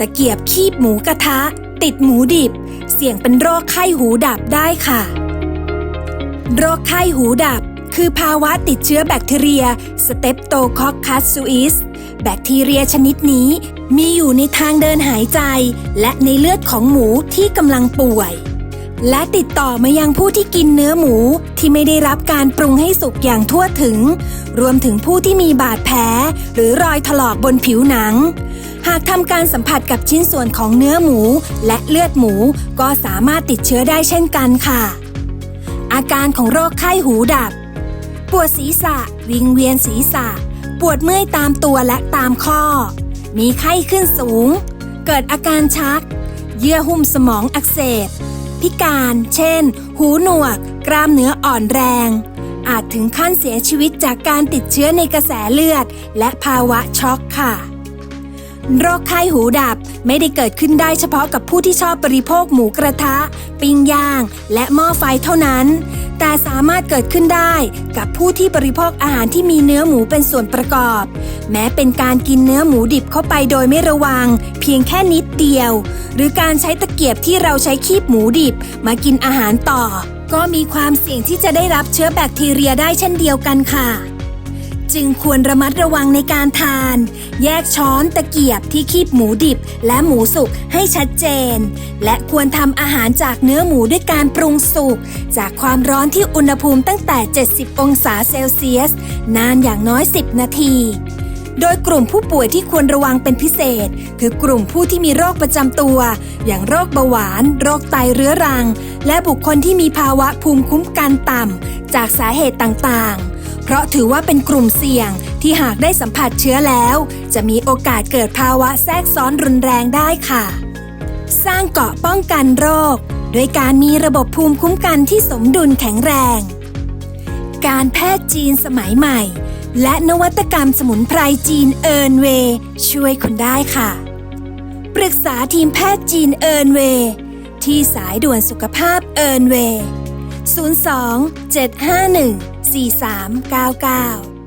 ตะเกียบคีบหมูกระทะ ติดหมูดิบ เสี่ยงเป็นโรคไข้หูดับได้ค่ะ โรคไข้หูดับ คือภาวะติดเชื้อแบคทีเรียสเตปโตคอคคัสซูอิสแบคทีเรียชนิดนี้มีอยู่ในทางเดินหายใจ และในเลือดของหมูที่กำลังป่วย และติดต่อมายังผู้ที่กินเนื้อหมูที่ไม่ได้รับการปรุงให้สุกอย่างทั่วถึง รวมถึงผู้ที่มีบาดแผลหรือรอยถลอกบนผิวหนัง หากทำการสัมผัสกับชิ้นส่วนของเนื้อหมู และเลือดหมูก็สามารถติดเชื้อได้เช่นกันค่ะ อาการของโรคไข้หูดับ ปวดศีรษะ วิงเวียนศีรษะ ปวดเมื่อยตามตัวและตามข้อ มีไข้ขึ้นสูง เกิดอาการชัก เยื่อหุ้มสมองอักเสบ พิการ เช่น หูหนวก กล้ามเนื้ออ่อนแรง อาจถึงขั้นเสียชีวิตจากการติดเชื้อในกระแสเลือด และภาวะช็อกค่ะ โรคไข้หูดับไม่ได้เกิดขึ้นได้เฉพาะกับผู้ที่ชอบบริโภคหมูกระทะ ปิ้งย่าง และหม้อไฟเท่านั้น แต่สามารถเกิดขึ้นได้กับผู้ที่บริโภคอาหารที่มีเนื้อหมูเป็นส่วนประกอบ แม้เป็นการกินเนื้อหมูดิบเข้าไปโดยไม่ระวัง เพียงแค่นิดเดียว หรือการใช้ตะเกียบที่เราใช้คีบหมูดิบมากินอาหารต่อ ก็มีความเสี่ยงที่จะได้รับเชื้อแบคทีเรียได้เช่นเดียวกันค่ะ จึงควรระมัดระวังในการทาน แยกช้อนตะเกียบที่คีบหมูดิบและหมูสุกให้ชัดเจน และควรทำอาหารจากเนื้อหมูด้วยการปรุงสุก จากความร้อนที่อุณหภูมิตั้งแต่ 70 องศาเซลเซียส นานอย่างน้อย 10 นาที โดยกลุ่มผู้ป่วยที่ควรระวังเป็นพิเศษ คือกลุ่มผู้ที่มีโรคประจำตัว อย่างโรคเบาหวาน โรคไตเรื้อรัง และบุคคลที่มีภาวะภูมิคุ้มกันต่ำจากสาเหตุต่างๆ เพราะถือว่าเป็นกลุ่มเสี่ยงที่หากได้สัมผัสเชื้อแล้ว จะมีโอกาสเกิดภาวะแทรกซ้อนรุนแรงได้ค่ะ สร้างเกาะป้องกันโรค โดยการมีระบบภูมิคุ้มกันที่สมดุลแข็งแรง การแพทย์จีนสมัยใหม่ และนวัตกรรมสมุนไพรจีนเอิร์นเว ช่วยคุณได้ค่ะ ปรึกษาทีมแพทย์จีนเอิร์นเว ที่สายด่วนสุขภาพเอิร์นเวย์02 751 4399